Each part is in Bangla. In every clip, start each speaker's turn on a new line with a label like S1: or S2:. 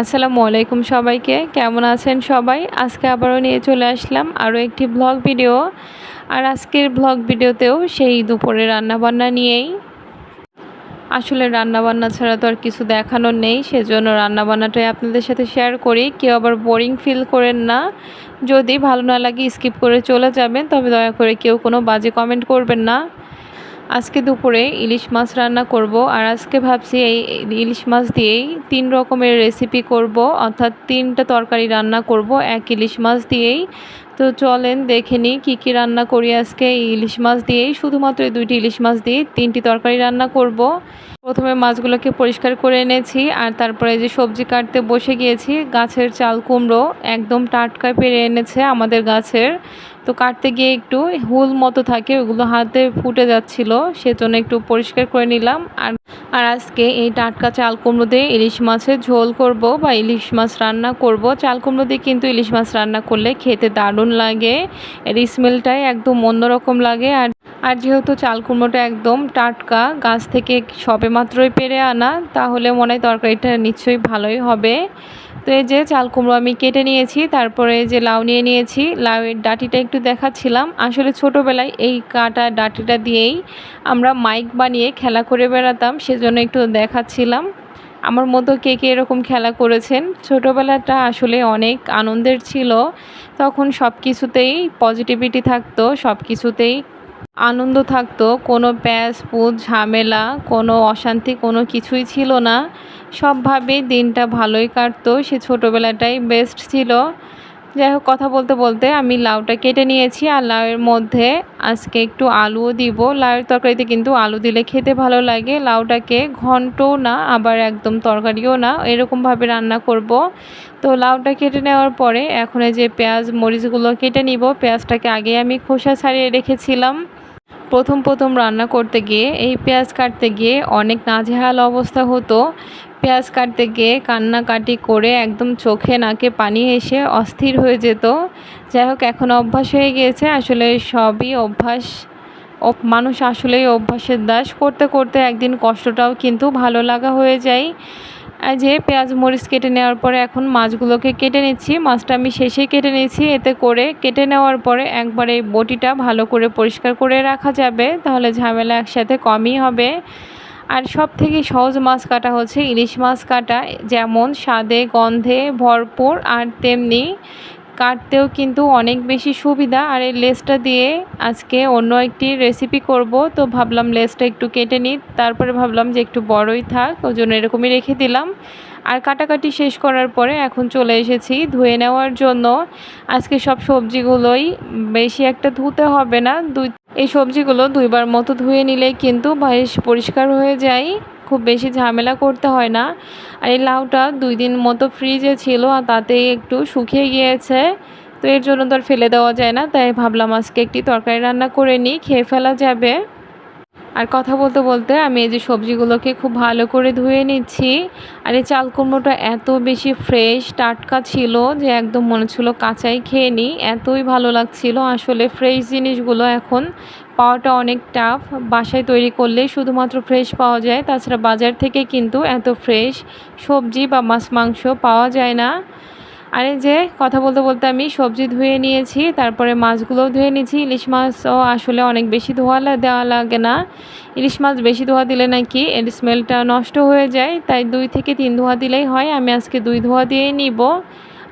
S1: আসসালামু আলাইকুম সবাইকে। কেমন আছেন সবাই? আজকে আবারও নিয়ে চলে আসলাম আরও একটি ব্লগ ভিডিও আর আজকের ব্লগ ভিডিওতেও সেই দুপুরে রান্নাবান্না নিয়েই। আসলে রান্নাবান্না ছাড়া তো আর কিছু দেখানোর নেই, সেজন্য রান্নাবান্নাটাই আপনাদের সাথে শেয়ার করি। কেউ আবার বোরিং ফিল করেন না। যদি ভালো না লাগে স্কিপ করে চলে যাবেন, তবে দয়া করে কেউ কোনো বাজে কমেন্ট করবেন না। আজকে দুপুরে ইলিশ মাছ রান্না করব আর আজকে ভাবছি এই ইলিশ মাছ দিয়েই তিন রকমের রেসিপি করব, অর্থাৎ তিনটা তরকারি রান্না করব, এক ইলিশ মাছ দিয়েই। তো চলেন দেখে নিই কী কী রান্না করি আজকে। এই ইলিশ মাছ দিয়েই শুধুমাত্র এই দুইটি ইলিশ মাছ দিয়ে তিনটি তরকারি রান্না করব। প্রথমে মাছগুলোকে পরিষ্কার করে এনেছি আর তারপরে যে সবজি কাটতে বসে গিয়েছি, গাছের চাল কুমড়ো একদম টাটকা পেরে এনেছে আমাদের গাছের। তো কাটতে গিয়ে একটু হুল মতো থাকে, ওগুলো হাতে ফুটে যাচ্ছিল, সেজন্য একটু পরিষ্কার করে নিলাম। আর আর আজকে এই টাটকা চাল কুমড়ো দিয়ে ইলিশ মাছের ঝোল করব বা ইলিশ মাছ রান্না করব। চাল কুমড়ো দিয়ে কিন্তু ইলিশ মাছ রান্না করলে খেতে দারুণ লাগে, এর স্মেলটাই একদম অন্যরকম লাগে। আর আর যেহেতু চাল কুমড়োটা একদম টাটকা, গাছ থেকে সবে মাত্রই পেরে আনা, তাহলে মনে হয় তরকারিটা নিশ্চয়ই ভালোই হবে। তো এই যে চাল কুমড়ো আমি কেটে নিয়েছি, তারপরে যে লাউ নিয়ে নিয়েছি, লাউয়ের ডাটিটা একটু দেখাচ্ছিলাম। আসলে ছোটোবেলায় এই কাটা ডাটিটা দিয়েই আমরা মাইক বানিয়ে খেলা করে বেড়াতাম, সেজন্য একটু দেখাচ্ছিলাম। আমার মতো কে কে এরকম খেলা করেছেন? ছোটোবেলাটা আসলে অনেক আনন্দের ছিল। তখন সব কিছুতেই পজিটিভিটি থাকতো সব কিছুতেই আনন্দ থাকতো, কোনো প্যাস পুজ ঝামেলা, কোনো অশান্তি, কোনো কিছুই ছিল না। সবভাবে দিনটা ভালোই কাটতো। সে ছোটোবেলাটাই বেস্ট ছিল। যাই হোক, কথা বলতে বলতে আমি লাউটা কেটে নিয়েছি আর লাউয়ের মধ্যে আজকে একটু আলুও দিব। লাউয়ের তরকারিতে কিন্তু আলু দিলে খেতে ভালো লাগে। লাউটাকে ঘন্টও না, আবার একদম তরকারিও না। এরকমভাবে রান্না করব। তো লাউটা কেটে নেওয়ার পরে এখন যে পেঁয়াজ, মরিচগুলো কেটে নিব। পেঁয়াজটাকে আগে আমি খোসা ছাড়িয়ে রেখেছিলাম। প্রথম প্রথম রান্না করতে গিয়ে, এই পেঁয়াজ কাটতে গিয়ে অনেক নাজেহাল অবস্থা হতো। পেঁয়াজ কাটতে গিয়ে কান্নাকাটি করে একদম চোখে নাকে পানি এসে অস্থির হয়ে যেত। যাই হোক, এখন অভ্যাস হয়ে গিয়েছে। আসলে সবই অভ্যাস। মানুষ আসলেই অভ্যাসের দাস। করতে করতে একদিন কষ্টটাও কিন্তু ভালো লাগা হয়ে যায়। যে পেঁয়াজ মরিচ কেটে নেওয়ার পরে এখন মাছগুলোকে কেটে নিচ্ছি। মাছটা আমি শেষে কেটে নিয়েছি। এতে করে কেটে নেওয়ার পরে একবারে বটিটা ভালো করে পরিষ্কার করে রাখা যাবে। তাহলে ঝামেলা একসাথে কমই হবে। আর সব থেকে সহজ মাছ কাটা হচ্ছে ইলিশ মাছ কাটা। যেমন স্বাদে, গন্ধে ভরপুর। আর তেমনি কাটতেও কিন্তু অনেক বেশি সুবিধা। আর এই লেসটা দিয়ে আজকে অন্য একটি রেসিপি করব। তো ভাবলাম লেসটা একটু কেটে নিই। তারপরে ভাবলাম যে একটু বড়ই থাক, ওই জন্য এরকমই রেখে দিলাম। আর কাটাকাটি শেষ করার পরে এখন চলে এসেছি ধুয়ে নেওয়ার জন্য। আজকে সব সবজিগুলোই বেশি একটা ধুতে হবে না। দুই এই সবজিগুলো দুইবার মতো ধুয়ে নিলে কিন্তু বেশ পরিষ্কার হয়ে যায়। খুব বেশি ঝামেলা করতে হয় না। আর এই লাউটা দুই দিন মতো ফ্রিজে ছিল আর তাতেই একটু শুকিয়ে গিয়েছে। তো এর জন্য তো আর ফেলে দেওয়া যায় না। তাই ভাবলাম আজকে একটি তরকারি রান্না করে নিই, খেয়ে ফেলা যাবে। আর কথা বলতে বলতে আমি এই যে সবজিগুলোকে খুব ভালো করে ধুয়ে নিচ্ছি। আর এই চাল কুমড়োটা এত বেশি ফ্রেশ টাটকা ছিল যে একদম মনে ছিল কাঁচাই খেয়ে নিই। এতই ভালো লাগছিল আসলে ফ্রেশ জিনিসগুলো এখন। পাওয়াটা অনেক টাফ বাসায় তৈরি করলে শুধুমাত্র ফ্রেশ পাওয়া যায়, তাছাড়া বাজার থেকে কিন্তু এত ফ্রেশ সবজি বা মাছ, মাংস পাওয়া যায় না। আর এই যে কথা বলতে বলতে আমি সবজি ধুয়ে নিয়েছি, তারপরে মাছগুলোও ধুয়ে নিয়েছি। ইলিশ মাছও আসলে অনেক বেশি ধোয়া দেওয়া লাগে না। ইলিশ মাছ বেশি ধোয়া দিলে নাকি এর স্মেলটা নষ্ট হয়ে যায়, তাই দুই থেকে তিন ধোয়া দিলেই হয়। আমি আজকে দুই ধোয়া দিয়েই নিব।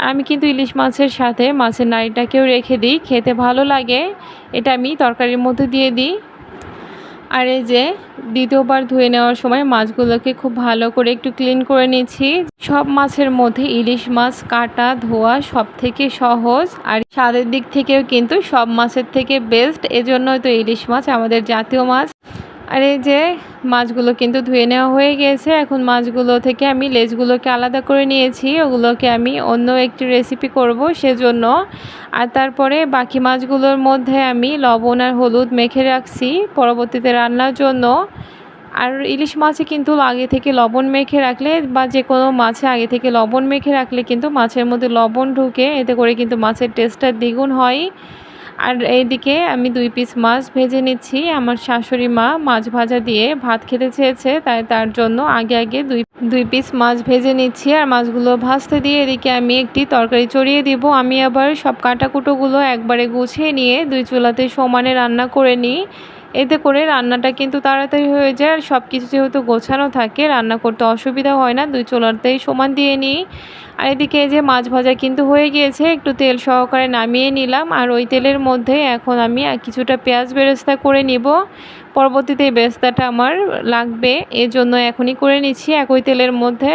S1: আমি কিন্তু ইলিশ মাছের সাথে মাছের নাড়িটাকেও রেখে দিই, খেতে ভালো লাগে। এটা আমি তরকারির মধ্যে দিয়ে দিই। আর এই যে দ্বিতীয়বার ধুয়ে নেওয়ার সময় মাছগুলোকে খুব ভালো করে একটু ক্লিন করে নিচ্ছি। সব মাছের মধ্যে ইলিশ মাছ, কাটা, ধোয়া সব থেকে সহজ। আর স্বাদের দিক থেকেও কিন্তু সব মাছের থেকে বেস্ট এজন্যই তো ইলিশ মাছ আমাদের জাতীয় মাছ। আর এই যে মাছগুলো কিন্তু ধুয়ে নেওয়া হয়ে গিয়েছে এখন মাছগুলো থেকে আমি লেজগুলোকে আলাদা করে নিয়েছি, ওগুলোকে আমি অন্য একটি রেসিপি করব সেজন্য। আর তারপরে বাকি মাছগুলোর মধ্যে আমি লবণ আর হলুদ মেখে রাখছি পরবর্তীতে রান্নার জন্য। আর ইলিশ মাছে কিন্তু আগে থেকে লবণ মেখে রাখলে বা যে কোনো মাছে আগে থেকে লবণ মেখে রাখলে কিন্তু মাছের মধ্যে লবণ ঢুকে, এতে করে কিন্তু মাছের টেস্টটা দ্বিগুণ হয়। আর এইদিকে আমি দুই পিস মাছ ভেজে নিচ্ছি। আমার শাশুড়ি মা মাছ ভাজা দিয়ে ভাত খেতে চেয়েছে, তাই তার জন্য আগে আগে দুই দুই পিস মাছ ভেজে নিচ্ছি। আর মাছগুলো ভাজতে দিয়ে এদিকে আমি একটি তরকারি চড়িয়ে দিব। আমি আবার সব কাটাকুটোগুলো একবারে গুছিয়ে নিয়ে দুই চুলাতে সমানে রান্না করে নিই। এতে করে রান্নাটা কিন্তু তাড়াতাড়ি হয়ে যায় আর সব কিছু যেহেতু গোছানো থাকে, রান্না করতে অসুবিধা হয় না। দুই চুলাতেই সমান দিয়ে নিই। আর এদিকে যে মাছ ভাজা কিন্তু হয়ে গিয়েছে, একটু তেল সহকারে নামিয়ে নিলাম। আর ওই তেলের মধ্যে এখন আমি কিছুটা পেঁয়াজ বেরেস্তা করে নিব। পরবর্তীতে এই আমার লাগবে এর জন্য এখনই করে নিচ্ছি একই তেলের মধ্যে।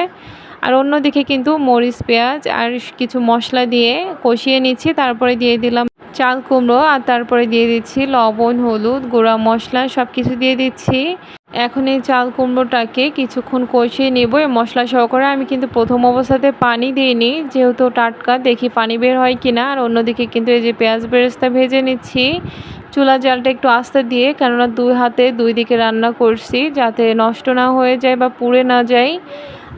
S1: আর অন্যদিকে কিন্তু মরিচ পেঁয়াজ আর কিছু মশলা দিয়ে কষিয়ে নিচ্ছি, তারপরে দিয়ে দিলাম চাল কুমড়ো আর তারপরে দিয়ে দিচ্ছি লবণ, হলুদ, গুঁড়া মশলা সব কিছু দিয়ে দিচ্ছি। এখন এই চাল কুমড়োটাকে কিছুক্ষণ কষিয়ে নেব। এই মশলা সহকারে আমি কিন্তু প্রথম অবস্থাতে পানি দিইনি। যেহেতু টাটকা, দেখি পানি বের হয় কি না আর অন্যদিকে কিন্তু এই যে পেঁয়াজ বেরেস্তা ভেজে নিচ্ছি। চুলা জালটা একটু আস্তে দিয়ে, কেননা দুই হাতে দুই দিকে রান্না করছি, যাতে নষ্ট না হয়ে যায় বা পুড়ে না যায়।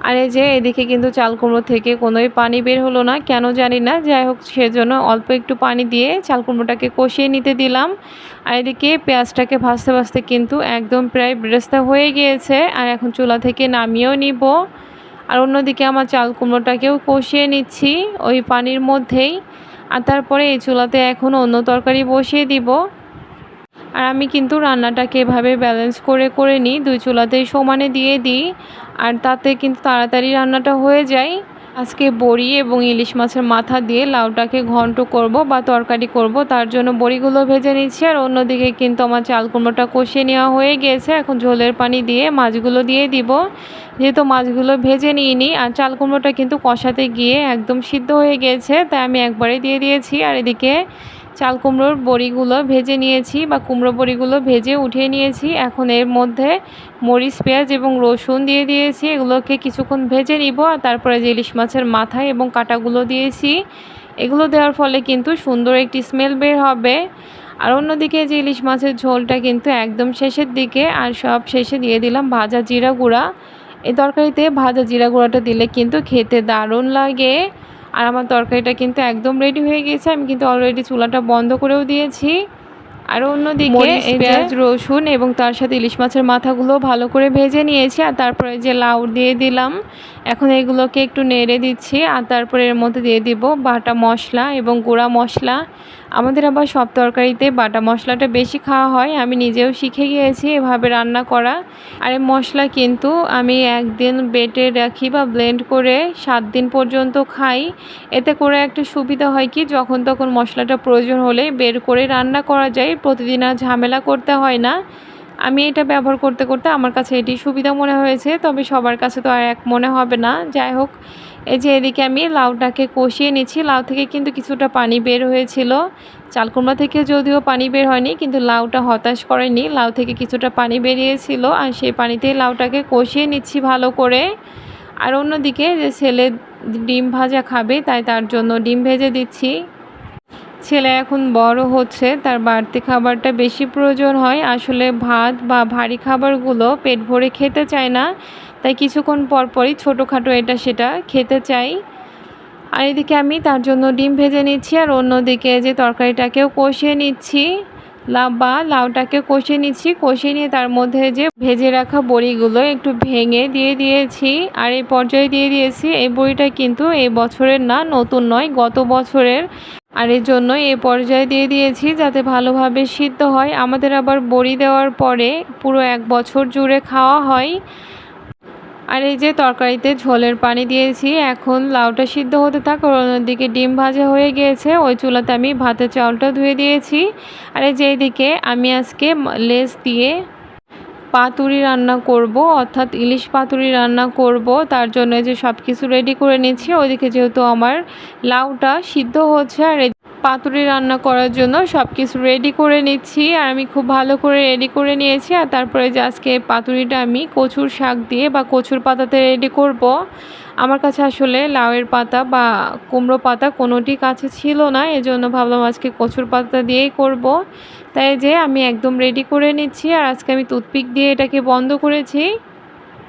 S1: আর এই যে এদিকে কিন্তু চাল কুমড়ো থেকে কোনোই পানি বের হলো না, কেন জানি না। যাই হোক, সেজন্য অল্প একটু পানি দিয়ে চাল কুমড়োটাকে কষিয়ে নিতে দিলাম। আর এদিকে পেঁয়াজটাকে ভাজতে ভাজতে কিন্তু একদম প্রায় বেরেস্তা হয়ে গিয়েছে আর এখন চুলা থেকে নামিয়েও নিব। আর অন্যদিকে আমার চাল কুমড়োটাকেও কষিয়ে নিচ্ছি ওই পানির মধ্যেই। আর তারপরে এই চুলাতে এখন অন্য তরকারি বসিয়ে দিব। আর আমি কিন্তু রান্নাটাকে এভাবে ব্যালেন্স করে করে নিই। দুই চুলাতেই সমানে দিয়ে দিই। আর তাতে কিন্তু তাড়াতাড়ি রান্নাটা হয়ে যায়। আজকে বড়ি এবং ইলিশ মাছের মাথা দিয়ে লাউটাকে ঘন্ট করব বা তরকারি করব, তার জন্য বড়িগুলো ভেজে নিচ্ছি। আর অন্যদিকে কিন্তু আমার চাল কুমড়োটা কষিয়ে নেওয়া হয়ে গিয়েছে। এখন ঝোলের পানি দিয়ে মাছগুলো দিয়ে দিব। যেহেতু মাছগুলো ভেজে নিইনি, আর চাল কুমড়োটা কিন্তু কষাতে গিয়ে একদম সিদ্ধ হয়ে গিয়েছে, তাই আমি একবারে দিয়ে দিয়েছি। আর এদিকে চাল কুমড়োর বড়িগুলো ভেজে নিয়েছি বা কুমড়ো বড়িগুলো ভেজে উঠিয়ে নিয়েছি। এখন এর মধ্যে মরিচ, পেঁয়াজ এবং রসুন দিয়ে দিয়েছি। এগুলোকে কিছুক্ষণ ভেজে নিব আর তারপরে যে ইলিশ মাছের মাথা এবং কাটাগুলো দিয়েছি, এগুলো দেওয়ার ফলে কিন্তু সুন্দর একটি স্মেল বের হবে। আর অন্যদিকে যে ইলিশ মাছের ঝোলটা কিন্তু একদম শেষের দিকে আর সব শেষে দিয়ে দিলাম ভাজা জিরা গুঁড়া। এই তরকারিতে ভাজা জিরা গুঁড়াটা দিলে কিন্তু খেতে দারুণ লাগে। আর আমার তরকারিটা কিন্তু একদম রেডি হয়ে গিয়েছে। আমি কিন্তু অলরেডি চুলাটা বন্ধ করেও দিয়েছি। আর অন্যদিকে পেঁয়াজ রসুন এবং তার সাথে ইলিশ মাছের মাথাগুলো ভালো করে ভেজে নিয়েছি। আর তারপরে যে লাউ দিয়ে দিলাম এখন এগুলোকে একটু নেড়ে দিচ্ছি। আর তারপরে এর মধ্যে দিয়ে দিব বাটা মশলা এবং গুঁড়া মশলা। আমাদের আবার সব তরকারিতে বাটা মশলাটা বেশি খাওয়া হয়। আমি নিজেও শিখে গিয়েছি এভাবে রান্না করা। আর এই মশলা কিন্তু আমি একদিন বেটে রাখি বা ব্লেন্ড করে সাত দিন পর্যন্ত খাই। এতে করে একটা সুবিধা হয় কি, যখন তখন মশলাটা প্রয়োজন হলে বের করে রান্না করা যায়। প্রতিদিন আর ঝামেলা করতে হয় না। আমি এটা ব্যবহার করতে করতে আমার কাছে এটি সুবিধা মনে হয়েছে, তবে সবার কাছে তো আর এক মনে হবে না। যাই হোক, এই যে এদিকে আমি লাউটাকে কষিয়ে নিচ্ছি। লাউ থেকে কিন্তু কিছুটা পানি বের হয়েছিল। চালকুমড়া থেকে যদিও পানি বের হয়নি, কিন্তু লাউটা হতাশ করেনি। লাউ থেকে কিছুটা পানি বেরিয়েছিল আর সেই পানিতেই লাউটাকে কষিয়ে নিচ্ছি ভালো করে। আর অন্যদিকে যে ছেলে ডিম ভাজা খাবে, তাই তার জন্য ডিম ভেজে দিচ্ছি। ছেলে এখন বড় হচ্ছে, তার বাড়তি খাবারটা বেশি প্রয়োজন হয়। আসলে ভাত বা ভারী খাবারগুলো পেট ভরে খেতে চায় না, তাই কিছুক্ষণ পরপরই ছোটোখাটো এটা সেটা খেতে চাই। আর এদিকে আমি তার জন্য ডিম ভেজে নিচ্ছি, আর অন্যদিকে যে তরকারিটাকেও কষিয়ে নিচ্ছি। লাউ বা লাউটাকে কষিয়ে নিচ্ছি। কষিয়ে নিয়ে তার মধ্যে যে ভেজে রাখা বড়িগুলো একটু ভেঙে দিয়ে দিয়েছি। আর এই পর্যায়ে দিয়ে দিয়েছি, এই বড়িটা কিন্তু এই বছরের না, নতুন নয়, গত বছরের। আর এর জন্য এ পর্যায়ে দিয়ে দিয়েছি যাতে ভালোভাবে সিদ্ধ হয়। আমাদের আবার বড়ি দেওয়ার পরে পুরো এক বছর জুড়ে খাওয়া হয়। আর এই যে তরকারিতে ঝোলের পানি দিয়েছি, এখন লাউটা সিদ্ধ হতে থাক অন্যদিকে ডিম ভাজা হয়ে গিয়েছে, ওই চুলাতে আমি ভাতের চাউলটা ধুয়ে দিয়েছি। আর এই যে এইদিকে আমি আজকে লেস দিয়ে পাতুরি রান্না করব, অর্থাৎ ইলিশ পাতুরি রান্না করব, তার জন্য যে সব কিছু রেডি করে নিচ্ছি, ওইদিকে যেহেতু আমার লাউটা সিদ্ধ হচ্ছে, আর পাতুরি রান্না করার জন্য সব কিছু রেডি করে নিচ্ছি। আর আমি খুব ভালো করে রেডি করে নিয়েছি। আর তারপরে যে আজকে পাতুরিটা আমি কচুর শাক দিয়ে বা কচুর পাতাতে রেডি করব। আমার কাছে আসলে লাউয়ের পাতা বা কুমড়ো পাতা কোনোটি কাছে ছিল না। এজন্য ভাবলাম আজকে কচুর পাতা দিয়েই করব। তাই যে আমি একদম রেডি করে নিচ্ছি। আর আজকে আমি টুথপিক দিয়ে এটাকে বন্ধ করেছি।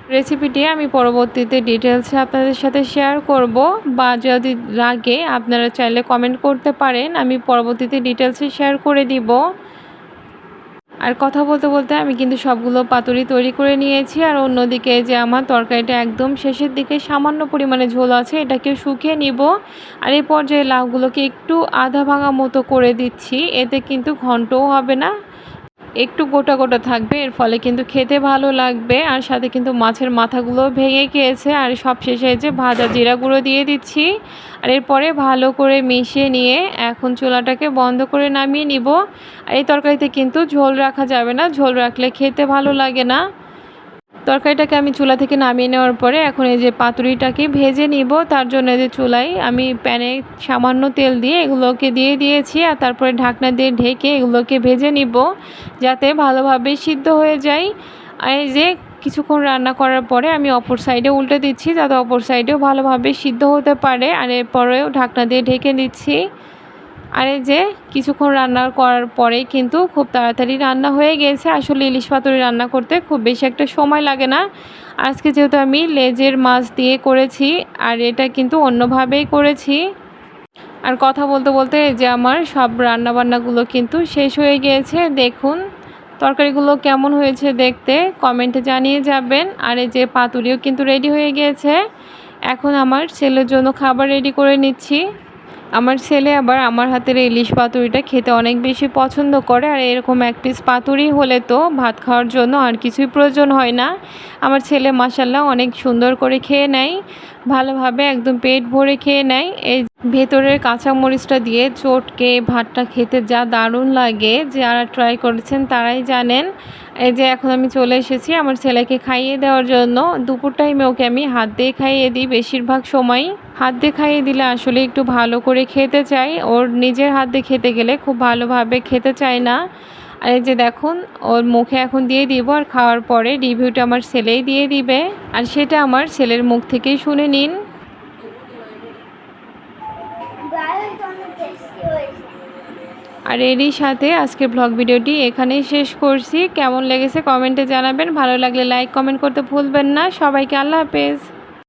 S1: রেসিপিটি আমি পরবর্তীতে ডিটেলসে আপনাদের সাথে শেয়ার করব। বা যদি লাগে, আপনারা চাইলে কমেন্ট করতে পারেন। আমি পরবর্তীতে ডিটেলসে শেয়ার করে দিব। আর কথা বলতে বলতে আমি কিন্তু সবগুলো পাতুরি তৈরি করে নিয়েছি। আর অন্যদিকে যে আমার তরকারিটা একদম শেষের দিকে সামান্য পরিমাণে ঝোল আছে, এটাকে শুকিয়ে নিব। আর এই পর্যায়ে লাউগুলোকে একটু আধা ভাঙা মতো করে দিচ্ছি। এতে কিন্তু ঘন্টও হবে না। একটু গোটা গোটা থাকবে, এর ফলে কিন্তু খেতে ভালো লাগবে। আর সাথে কিন্তু মাছের মাথাগুলো ভেঙে গিয়েছে। আর সব শেষে যে ভাজা জিরা গুঁড়ো দিয়ে দিচ্ছি। আর এরপরে ভালো করে মিশিয়ে নিয়ে এখন চুলাটাকে বন্ধ করে নামিয়ে নিব। আর এই তরকারিতে কিন্তু ঝোল রাখা যাবে না। ঝোল রাখলে খেতে ভালো লাগে না। তরকারিটাকে আমি চুলা থেকে নামিয়ে নেওয়ার পরে এখন এই যে পাতুরিটাকে ভেজে নিব, তার জন্য যে চুলাই আমি প্যানে সামান্য তেল দিয়ে এগুলোকে দিয়ে দিয়েছি আর তারপরে ঢাকনা দিয়ে ঢেকে এগুলোকে ভেজে নিব যাতে ভালোভাবে সিদ্ধ হয়ে যায়। এই যে কিছুক্ষণ রান্না করার পরে আমি অপর সাইডে উল্টে দিচ্ছি যাতে অপর সাইডেও ভালোভাবে সিদ্ধ হতে পারে। আর এরপরেও ঢাকনা দিয়ে ঢেকে দিচ্ছি। আর এই যে কিছুক্ষণ রান্না করার পরেই কিন্তু খুব তাড়াতাড়ি রান্না হয়ে গেছে। আসলে ইলিশ পাতুরি রান্না করতে খুব বেশি একটা সময় লাগে না। আজকে যেহেতু আমি লেজের মাছ দিয়ে করেছি আর এটা কিন্তু অন্যভাবেই করেছি। আর কথা বলতে বলতে যে আমার সব রান্নাবান্নাগুলো কিন্তু শেষ হয়ে গিয়েছে। দেখুন তরকারিগুলো কেমন হয়েছে দেখতে কমেন্টে জানিয়ে যাবেন। আর এই যে পাতুরিও কিন্তু রেডি হয়ে গিয়েছে। এখন আমার ছেলের জন্য খাবার রেডি করে নিচ্ছি। আমার ছেলে আবার আমার হাতের ইলিশ পাতুরিটা খেতে অনেক বেশি পছন্দ করে, আর এরকম এক পিস পাতুরি হলে তো ভাত খাওয়ার জন্য আর কিছুই প্রয়োজন হয় না। আমার ছেলে মাসাল্লাহ অনেক সুন্দর করে খেয়ে নেয়, ভালোভাবে একদম পেট ভরে খেয়ে নেয়। এই ভেতরের কাঁচা মরিচটা দিয়ে চটকে ভাতটা খেতে যা দারুণ লাগে, যারা ট্রাই করেছেন তারাই জানেন। এই যে এখন আমি চলে এসেছি আমার ছেলেকে খাইয়ে দেওয়ার জন্য। দুপুর টাইমে ওকে আমি হাত দিয়ে খাইয়ে দিই বেশিরভাগ সময়। হাত দিয়ে খাইয়ে দিলে আসলে একটু ভালো করে খেতে চাই। ওর নিজের হাত দিয়ে খেতে গেলে খুব ভালোভাবে খেতে চায় না। আর এই যে দেখুন, ওর মুখে এখন দিয়ে দিব আর খাওয়ার পরে রিভিউটা আমার ছেলেই দিয়ে দিবে। আর সেটা আমার ছেলের মুখ থেকেই শুনে নিন। আর এরই সাথে আজকের ব্লগ ভিডিওটি এখানেই শেষ করছি। কেমন লেগেছে কমেন্টে জানাবেন। ভালো লাগলে লাইক কমেন্ট করতে ভুলবেন না। সবাইকে আল্লাহ হাফেজ।